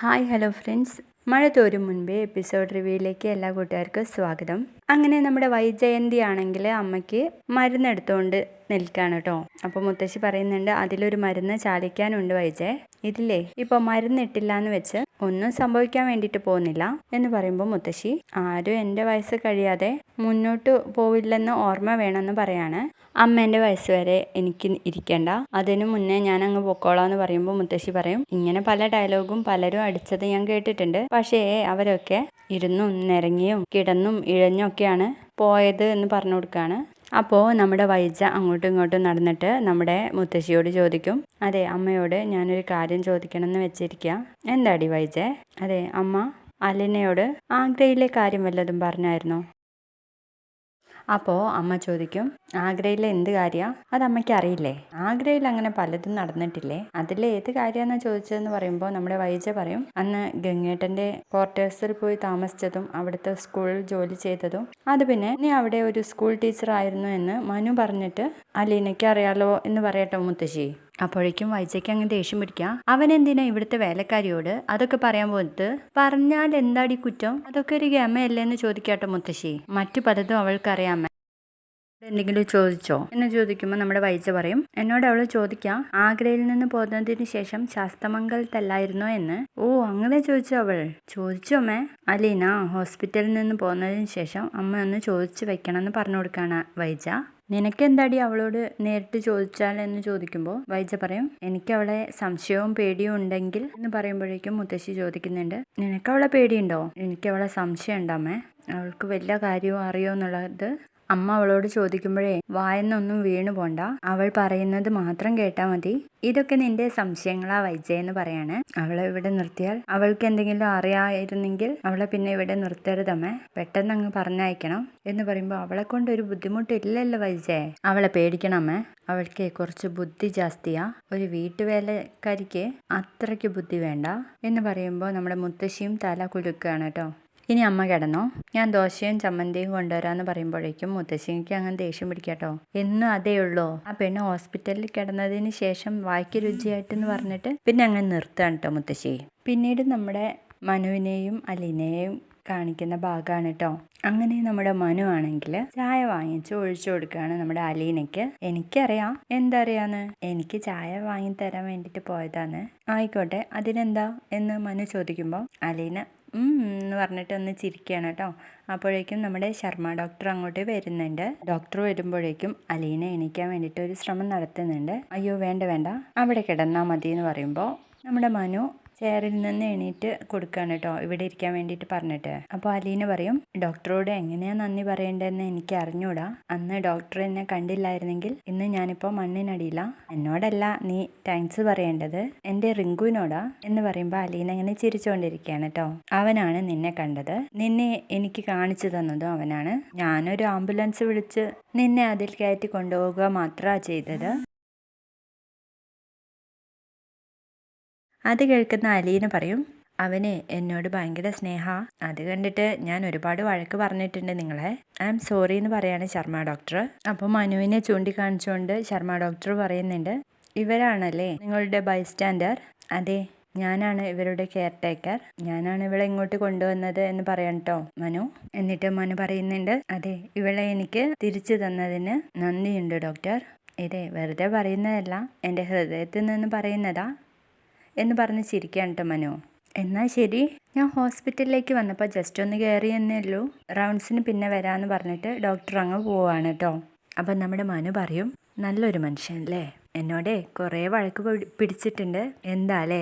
Hi, hello friends. മഴ തോരും മുൻപേ episode റിവ്യൂയിലേക്ക് എല്ലാ കൂട്ടുകാർക്കും സ്വാഗതം. അങ്ങനെ നമ്മുടെ വൈജയന്തി ആണെങ്കിൽ അമ്മയ്ക്ക് മരുന്നെടുത്തുകൊണ്ട് നിൽക്കുകയാണ് കേട്ടോ അപ്പോൾ മുത്തശ്ശി പറയുന്നുണ്ട് അതിലൊരു മരുന്ന് ചാലിക്കാനുണ്ട് വൈജയ് ഇതില്ലേ? ഇപ്പോൾ മരുന്നിട്ടില്ല എന്ന് വെച്ച് ഒന്നും സംഭവിക്കാൻ വേണ്ടിയിട്ട് പോകുന്നില്ല. എന്ന് പറയുമ്പോൾ മുത്തശ്ശി ആരും എന്റെ വയസ്സ് കഴിയാതെ മുന്നോട്ട് പോവില്ലെന്ന് ഓർമ്മ വേണമെന്ന് പറയാണ്. അമ്മേന്റെ വയസ്സ് വരെ എനിക്ക് ഇരിക്കണ്ട. അതിനു മുന്നേ ഞാൻ അങ്ങ് പൊക്കോളാം എന്ന് പറയുമ്പോൾ മുത്തശ്ശി പറയും ഇങ്ങനെ പല ഡയലോഗും പലരും അടിച്ചത് ഞാൻ കേട്ടിട്ടുണ്ട്. പക്ഷേ അവരൊക്കെ ഇരുന്നും നിരങ്ങിയും കിടന്നും ഇഴഞ്ഞൊക്കെയാണ് പോയത് എന്ന് പറഞ്ഞു കൊടുക്കുകയാണ് അപ്പോൾ നമ്മുടെ വൈജ അങ്ങോട്ടും ഇങ്ങോട്ടും നടന്നിട്ട് നമ്മുടെ മുത്തശ്ശിയോട് ചോദിക്കും അതെ അമ്മയോട് ഞാനൊരു കാര്യം ചോദിക്കണം എന്ന് വെച്ചിരിക്കുക എന്താടി വൈജ? അതെ അമ്മ അലിനയോട് ആഗ്രയിലെ കാര്യം വല്ലതും പറഞ്ഞായിരുന്നോ? അപ്പോൾ അമ്മ ചോദിക്കും ആഗ്രയിൽ എന്ത് കാര്യമാണ് അത് അമ്മയ്ക്ക് അറിയില്ലേ. ആഗ്രയിൽ അങ്ങനെ പലതും നടന്നിട്ടില്ലേ. അതിൽ ഏത് കാര്യമാണെന്ന് ചോദിച്ചതെന്ന് പറയുമ്പോൾ നമ്മുടെ വൈജ പറയും അന്ന് ഗംഗേട്ടന്റെ ക്വാർട്ടേഴ്സിൽ പോയി താമസിച്ചതും അവിടുത്തെ സ്കൂളിൽ ജോലി ചെയ്തതും അത് പിന്നെ നീ അവിടെ ഒരു സ്കൂൾ ടീച്ചറായിരുന്നു എന്ന് മനു പറഞ്ഞിട്ട് അലീനയ്ക്ക് അറിയാലോ എന്ന് പറയട്ടോ മുത്തശ്ശി. അപ്പോഴേക്കും വൈജയ്ക്ക് അങ്ങ് ദേഷ്യം പിടിക്കുക അവൻ എന്തിനാ ഇവിടുത്തെ വേലക്കാരിയോട് അതൊക്കെ പറയാൻ പോകുന്നത് പറഞ്ഞാൽ എന്താടി കുറ്റം? അതൊക്കെ ഒരു ഗമയല്ലേ എന്ന് ചോദിക്കാട്ടോ മുത്തശ്ശി. മറ്റു പലതും അവൾക്കറിയാമേ എന്തെങ്കിലും ചോദിച്ചോ? എന്ന് ചോദിക്കുമ്പോൾ നമ്മുടെ വൈജ പറയും എന്നോട് അവൾ ചോദിക്കാം ആഗ്രയിൽ നിന്ന് പോകുന്നതിന് ശേഷം ശാസ്തമംഗലത്തല്ലായിരുന്നോ എന്ന്? ഓ അങ്ങനെ ചോദിച്ചോ അവൾ. ചോദിച്ചോ മേ അലീന ഹോസ്പിറ്റലിൽ നിന്ന് പോകുന്നതിന് ശേഷം അമ്മ ഒന്ന് ചോദിച്ചു വെക്കണം എന്ന് പറഞ്ഞു കൊടുക്കാണ് വൈജ. നിനക്കെന്താടി അവളോട് നേരിട്ട് ചോദിച്ചാൽ എന്ന് ചോദിക്കുമ്പോൾ വൈജ പറയും എനിക്ക് അവളെ സംശയവും പേടിയും ഉണ്ടെങ്കിൽ എന്ന് പറയുമ്പോഴേക്കും മുത്തശ്ശി ചോദിക്കുന്നുണ്ട് നിനക്ക് അവളെ പേടിയുണ്ടോ? എനിക്ക് അവളെ സംശയം ഉണ്ടമ്മേ അവൾക്ക് വല്ല കാര്യവും അറിയോ എന്നുള്ളത് അമ്മ അവളോട് ചോദിക്കുമ്പോഴേ വായെന്നൊന്നും വീണു പോണ്ട. അവൾ പറയുന്നത് മാത്രം കേട്ടാൽ മതി. ഇതൊക്കെ നിന്റെ സംശയങ്ങളാ വൈജയെന്ന് പറയാണ്. അവളെ ഇവിടെ നിർത്തിയാൽ അവൾക്ക് എന്തെങ്കിലും അറിയായിരുന്നെങ്കിൽ അവളെ പിന്നെ ഇവിടെ നിർത്തരുതമ്മേ പെട്ടെന്ന് അങ്ങ് പറഞ്ഞയക്കണം. എന്ന് പറയുമ്പോൾ അവളെ കൊണ്ട് ഒരു ബുദ്ധിമുട്ടില്ലല്ലോ വൈജയെ അവളെ പേടിക്കണമേ അവൾക്ക് കുറച്ച് ബുദ്ധി ജാസ്തിയാ. ഒരു വീട്ടുവേലക്കാരിക്ക് അത്രയ്ക്ക് ബുദ്ധി വേണ്ട. എന്ന് പറയുമ്പോൾ നമ്മുടെ മുത്തശ്ശിയും തല കുലുക്കുകയാണ് കേട്ടോ. ഇനി അമ്മ കിടന്നോ? ഞാൻ ദോശയും ചമ്മന്തിയും കൊണ്ടുവരാന്ന് പറയുമ്പോഴേക്കും മുത്തശ്ശിക്ക് അങ്ങനെ ദേഷ്യം പിടിക്കാട്ടോ. എന്നും അതേ ഉള്ളൂ? ആ പെണ്ണ് ഹോസ്പിറ്റലിൽ കിടന്നതിന് ശേഷം വായിക്ക് രുചിയായിട്ടെന്ന് പറഞ്ഞിട്ട് പിന്നെ അങ്ങനെ നിർത്തുകയാണ് കേട്ടോ മുത്തശ്ശി. പിന്നീട് നമ്മുടെ മനുവിനെയും അലീനയെയും കാണിക്കുന്ന ഭാഗമാണ് കേട്ടോ അങ്ങനെ നമ്മുടെ മനു ആണെങ്കിൽ ചായ വാങ്ങിച്ച് ഒഴിച്ചു കൊടുക്കുകയാണ് നമ്മുടെ അലീനയ്ക്ക്. എനിക്കറിയാം. എന്തറിയാന്ന്? എനിക്ക് ചായ വാങ്ങി തരാൻ വേണ്ടിയിട്ട് പോയതാണ് ആയിക്കോട്ടെ അതിനെന്താ എന്ന് മനു ചോദിക്കുമ്പോൾ അലീന എന്ന് പറഞ്ഞിട്ട് ഒന്ന് ചിരിക്കുകയാണ് കേട്ടോ. അപ്പോഴേക്കും നമ്മുടെ ശർമ്മ ഡോക്ടർ അങ്ങോട്ട് വരുന്നുണ്ട്. ഡോക്ടർ വരുമ്പോഴേക്കും അലീന എണീക്കാൻ വേണ്ടിയിട്ട് ഒരു ശ്രമം നടത്തുന്നുണ്ട്. അയ്യോ വേണ്ട വേണ്ട. അവിടെ കിടന്നാൽ മതി എന്ന് പറയുമ്പോൾ നമ്മുടെ മനു ചെയറിൽ നിന്ന് എണീറ്റ് കൊടുക്കുകയാണ് കേട്ടോ ഇവിടെ ഇരിക്കാൻ വേണ്ടിയിട്ട് പറഞ്ഞിട്ട്. അപ്പോൾ അലീന പറയും ഡോക്ടറോട് എങ്ങനെയാണ് നന്ദി പറയേണ്ടതെന്ന് എനിക്ക് അറിഞ്ഞൂടാ. അന്ന് ഡോക്ടർ എന്നെ കണ്ടില്ലായിരുന്നെങ്കിൽ ഇന്ന് ഞാനിപ്പോൾ മണ്ണിനടിയില്ല എന്നോടല്ല നീ താങ്ക്സ് പറയേണ്ടത്. എന്റെ റിങ്കുവിനോടാ. എന്ന് പറയുമ്പോൾ അലീന ഇങ്ങനെ ചിരിച്ചുകൊണ്ടിരിക്കുകയാണ് കേട്ടോ അവനാണ് നിന്നെ കണ്ടത്. നിന്നെ എനിക്ക് കാണിച്ചു തന്നതും അവനാണ്. ഞാനൊരു ആംബുലൻസ് വിളിച്ച് നിന്നെ അതിൽ കയറ്റി കൊണ്ടുപോകുക മാത്രമാണ് ചെയ്തത്. അത് കേൾക്കുന്ന അലീന പറയും അവന് എന്നോട് ഭയങ്കര സ്നേഹ. അത് കണ്ടിട്ട് ഞാൻ ഒരുപാട് വഴക്ക് പറഞ്ഞിട്ടുണ്ട് നിങ്ങളെ. ഐ എം സോറി എന്ന് പറയാണ് ശർമ്മ ഡോക്ടർ അപ്പോൾ മനുവിനെ ചൂണ്ടിക്കാണിച്ചുകൊണ്ട് ശർമ്മ ഡോക്ടർ പറയുന്നുണ്ട് ഇവരാണല്ലേ നിങ്ങളുടെ ബൈസ്റ്റാൻഡർ? അതെ ഞാനാണ് ഇവരുടെ കെയർ ടേക്കർ ഞാനാണ് ഇവളെ ഇങ്ങോട്ട് കൊണ്ടുവന്നത് എന്ന് പറയാൻ കേട്ടോ മനു. എന്നിട്ട് മനു പറയുന്നുണ്ട് അതെ ഇവളെ എനിക്ക് തിരിച്ചു തന്നതിന് നന്ദിയുണ്ട് ഡോക്ടർ. ഇതേ വെറുതെ പറയുന്നതല്ല എന്റെ ഹൃദയത്തിൽ നിന്ന് പറയുന്നതാ. എന്ന് പറഞ്ഞ് ചിരിക്കുകയാണ് കേട്ടോ മനു. എന്നാൽ ശരി ഞാൻ ഹോസ്പിറ്റലിലേക്ക് വന്നപ്പോൾ ജസ്റ്റ് ഒന്ന് കയറി എന്നേ ഉള്ളൂ. റൗണ്ട്സിന് പിന്നെ വരാമെന്ന് പറഞ്ഞിട്ട് ഡോക്ടർ അങ്ങ് പോവാണ് കേട്ടോ അപ്പം നമ്മുടെ മനു പറയും നല്ലൊരു മനുഷ്യൻ അല്ലേ? എന്നോടേ കുറേ വഴക്ക് പിടിച്ചിട്ടുണ്ട്. എന്താ അല്ലേ?